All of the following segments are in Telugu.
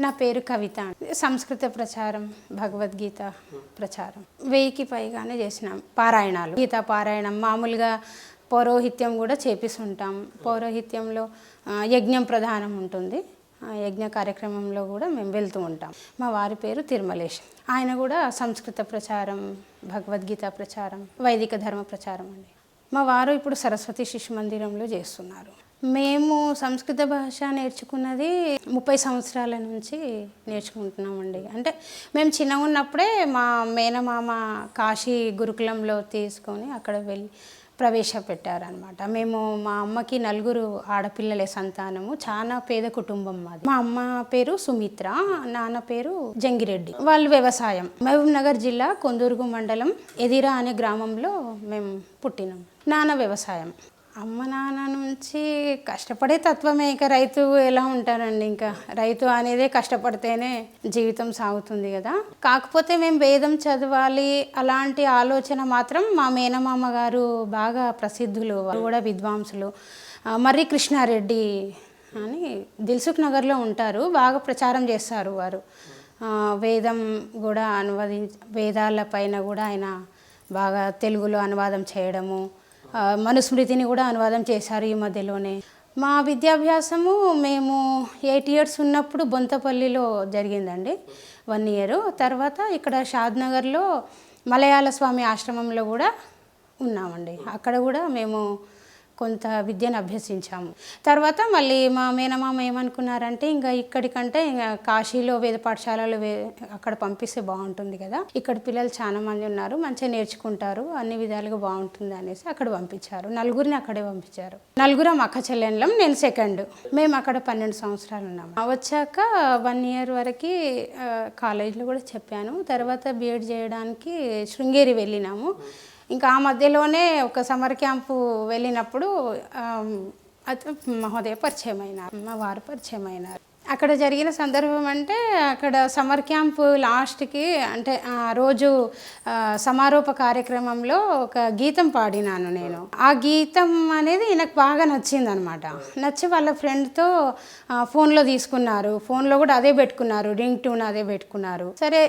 నా పేరు కవిత సంస్కృత ప్రచారం భగవద్గీత ప్రచారం. వెయ్యికి పైగానే చేసినాం పారాయణాలు. గీతా పారాయణం మామూలుగా పౌరోహిత్యం కూడా చేపిస్తుంటాం. పౌరోహిత్యంలో యజ్ఞం ప్రధానం ఉంటుంది. ఆ యజ్ఞ కార్యక్రమంలో కూడా మేము వెళ్తూ ఉంటాం. మా వారి పేరు తిరుమలేష్ ఆయన కూడా సంస్కృత ప్రచారం భగవద్గీత ప్రచారం వైదిక ధర్మ ప్రచారం అండి. మా వారు ఇప్పుడు సరస్వతి శిశు మందిరంలో చేస్తున్నారు. మేము సంస్కృత భాష నేర్చుకున్నది ముప్పై సంవత్సరాల నుంచి నేర్చుకుంటున్నామండి. అంటే మేము చిన్నగా ఉన్నప్పుడే మా మేనమామ కాశీ గురుకులంలో తీసుకొని అక్కడ వెళ్ళి ప్రవేశపెట్టారనమాట మేము మా అమ్మకి నలుగురు ఆడపిల్లలే సంతానము. చాలా పేద కుటుంబం మాది. మా అమ్మ పేరు సుమిత్ర నాన్న పేరు జంగిరెడ్డి. వాళ్ళు వ్యవసాయం. మహబూబ్ నగర్ జిల్లా కొందూరుగు మండలం ఎదిరా అనే గ్రామంలో మేము పుట్టినాం. నాన్న వ్యవసాయం. అమ్మ నాన్న నుంచి కష్టపడే తత్వమే ఇక రైతు ఎలా ఉంటారండి ఇంకా? రైతు అనేదే కష్టపడితేనే జీవితం సాగుతుంది కదా? కాకపోతే మేము వేదం చదవాలి అలాంటి ఆలోచన మాత్రం మా మేనమామ గారు బాగా ప్రసిద్ధులు కూడా విద్వాంసులు. మర్రి కృష్ణారెడ్డి అని దిల్సుఖ్ నగర్లో ఉంటారు బాగా ప్రచారం చేస్తారు వారు. వేదం కూడా అనువదించ వేదాల పైన కూడా ఆయన బాగా తెలుగులో అనువాదం చేయడము మనుస్మృతిని కూడా అనువాదం చేశారు ఈ మధ్యలోనే. మా విద్యాభ్యాసము మేము ఎయిట్ ఇయర్స్ ఉన్నప్పుడు బొంతపల్లిలో జరిగిందండి వన్ ఇయర్. తర్వాత ఇక్కడ షాద్నగర్లో మలయాళ స్వామి ఆశ్రమంలో కూడా ఉన్నామండి. అక్కడ కూడా మేము కొంత విద్యను అభ్యసించాము. తర్వాత మళ్ళీ మా మేనమామ ఏమనుకున్నారంటే ఇంకా ఇక్కడికంటే ఇంకా కాశీలో వేద పాఠశాలలో వే అక్కడ పంపిస్తే బాగుంటుంది కదా. ఇక్కడ పిల్లలు చాలా మంది ఉన్నారు మంచిగా నేర్చుకుంటారు అన్ని విధాలుగా బాగుంటుంది అనేసి అక్కడ పంపించారు. నలుగురిని అక్కడే పంపించారు. నలుగురం అక్క చెల్లెళ్ళం నేను సెకండ్. మేము అక్కడ పన్నెండు సంవత్సరాలు ఉన్నాము వచ్చాక వన్ ఇయర్ వరకు కాలేజీలో కూడా చెప్పాను. తర్వాత బీఎడ్ చేయడానికి శృంగేరి వెళ్ళినాము. ఇంకా ఆ మధ్యలోనే ఒక సమ్మర్ క్యాంపు వెళ్ళినప్పుడు మహోదయ పరిచయం అయినారు మా వారు పరిచయం అయినారు అక్కడ జరిగిన సందర్భం అంటే అక్కడ సమ్మర్ క్యాంప్ లాస్ట్కి అంటే ఆ రోజు సమారోప కార్యక్రమంలో ఒక గీతం పాడినాను నేను. ఆ గీతం అనేది నాకు బాగా నచ్చింది అనమాట నచ్చి వాళ్ళ ఫ్రెండ్తో ఫోన్లో తీసుకున్నారు. ఫోన్లో కూడా అదే పెట్టుకున్నారు. రింగ్ ట్యూన్ అదే పెట్టుకున్నారు. సరే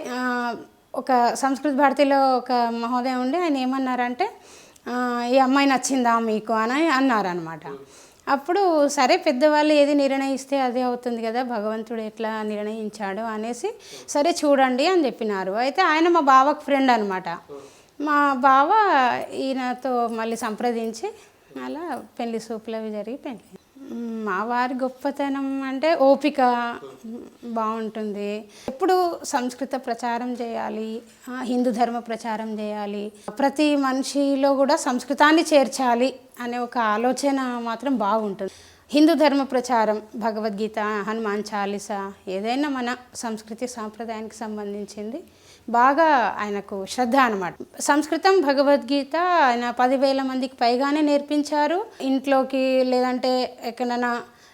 ఒక సంస్కృత భారతిలో ఒక మహోదయం ఉండి ఆయన ఏమన్నారంటే ఈ అమ్మాయి నచ్చిందా మీకు? అని అన్నారనమాట అప్పుడు సరే పెద్దవాళ్ళు ఏది నిర్ణయిస్తే అదే అవుతుంది కదా భగవంతుడు ఎట్లా నిర్ణయించాడు అనేసి సరే చూడండి అని చెప్పినారు. అయితే ఆయన మా బావకు ఫ్రెండ్ అనమాట మా బావ ఈయనతో మళ్ళీ సంప్రదించి అలా పెళ్ళి సూపులవి జరిగి పెళ్ళి మా వారి గొప్పతనం అంటే ఓపిక బాగుంటుంది. ఎప్పుడు సంస్కృత ప్రచారం చేయాలి హిందూ ధర్మ ప్రచారం చేయాలి ప్రతి మనిషిలో కూడా సంస్కృతాన్ని చేర్చాలి అనే ఒక ఆలోచన మాత్రం బాగుంటుంది. హిందూ ధర్మ ప్రచారం భగవద్గీత హనుమాన్ చాలీస ఏదైనా మన సంస్కృతి సాంప్రదాయానికి సంబంధించింది బాగా ఆయనకు శ్రద్ధ అనమాట సంస్కృతం భగవద్గీత ఆయన పదివేల మందికి పైగానే నేర్పించారు. ఇంట్లోకి లేదంటే ఎక్కడైనా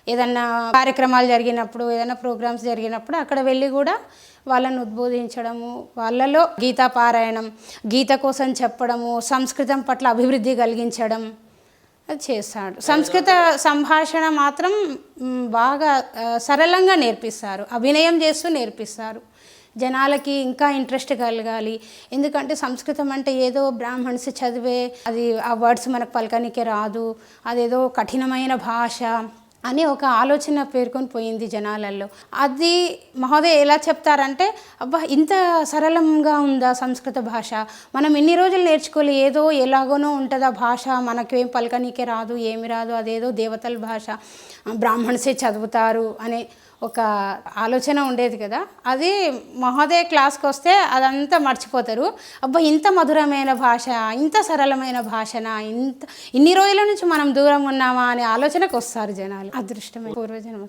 ఏదన్నా కార్యక్రమాలు జరిగినప్పుడు ఏదైనా ప్రోగ్రామ్స్ జరిగినప్పుడు అక్కడ వెళ్ళి కూడా వాళ్ళను ఉద్బోధించడము వాళ్ళలో గీతా పారాయణం గీత కోసం చెప్పడము సంస్కృతం పట్ల అభివృద్ధి కలిగించడం అది చేస్తాడు సంస్కృత సంభాషణ మాత్రం బాగా సరళంగా నేర్పిస్తారు. అభినయం చేస్తూ నేర్పిస్తారు. జనాలకి ఇంకా ఇంట్రెస్ట్ కలగాలి. ఎందుకంటే సంస్కృతం అంటే ఏదో బ్రాహ్మణ్స్ చదివే అది ఆ వర్డ్స్ మనకు పలకనికే రాదు. అదేదో కఠినమైన భాష అని ఒక ఆలోచన పేర్కొని పోయింది జనాలలో అది మహోదయ ఎలా చెప్తారంటే అబ్బా ఇంత సరళంగా ఉందా సంస్కృత భాష? మనం ఎన్ని రోజులు నేర్చుకోలే ఏదో ఎలాగోనో ఉంటుంది ఆ భాష. మనకేం పలకనీకే రాదు ఏమి రాదు. అదేదో దేవతల భాష. బ్రాహ్మణ్సే చదువుతారు అనే ఒక ఆలోచన ఉండేది కదా. అది మహోదయ క్లాస్కి వస్తే అదంతా మర్చిపోతారు. అబ్బా ఇంత మధురమైన భాష ఇంత సరళమైన భాషన ఇంత ఇన్ని రోజుల నుంచి మనం దూరం ఉన్నామా అనే ఆలోచనకు వస్తారు జనాలు. అదృష్టమే. పూర్వజన్మ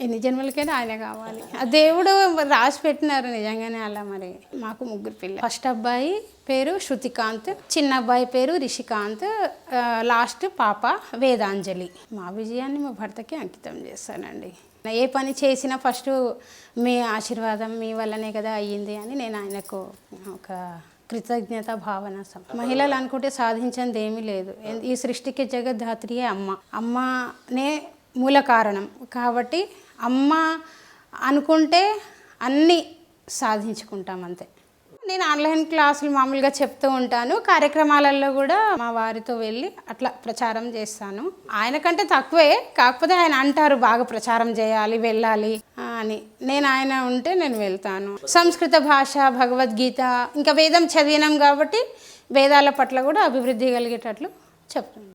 ఎన్ని జన్మలకైనా ఆయన కావాలి. ఆ దేవుడు రాసి పెట్టినారు నిజంగానే అలా మరి. మాకు ముగ్గురు పిల్లలు. ఫస్ట్ అబ్బాయి పేరు శృతికాంత్ చిన్న అబ్బాయి పేరు రిషికాంత్ లాస్ట్ పాప వేదాంజలి. మా విజయాన్ని మా భర్తకి అంకితం చేస్తానండి ఏ పని చేసినా ఫస్ట్ మీ ఆశీర్వాదం మీ వల్లనే కదా అయ్యింది అని నేను ఆయనకు ఒక కృతజ్ఞత భావన సం- మహిళలు అనుకుంటే సాధించింది ఏమీ లేదు. ఈ సృష్టికి జగద్ధాత్రియే అమ్మ. అమ్మనే మూల కారణం. కాబట్టి అమ్మ అనుకుంటే అన్నీ సాధించుకుంటాం అంతే. నేను ఆన్లైన్ క్లాసులు మామూలుగా చెప్తూ ఉంటాను. కార్యక్రమాలలో కూడా మా వారితో వెళ్ళి అట్లా ప్రచారం చేస్తాను. ఆయన కంటే తక్కువే కాకపోతే ఆయన అంటారు బాగా ప్రచారం చేయాలి వెళ్ళాలి అని. నేను ఆయన ఉంటే నేను వెళ్తాను. సంస్కృత భాష భగవద్గీత ఇంకా వేదం చదివినాం కాబట్టి వేదాల పట్ల కూడా అభివృద్ధి కలిగేటట్లు చెప్తాను.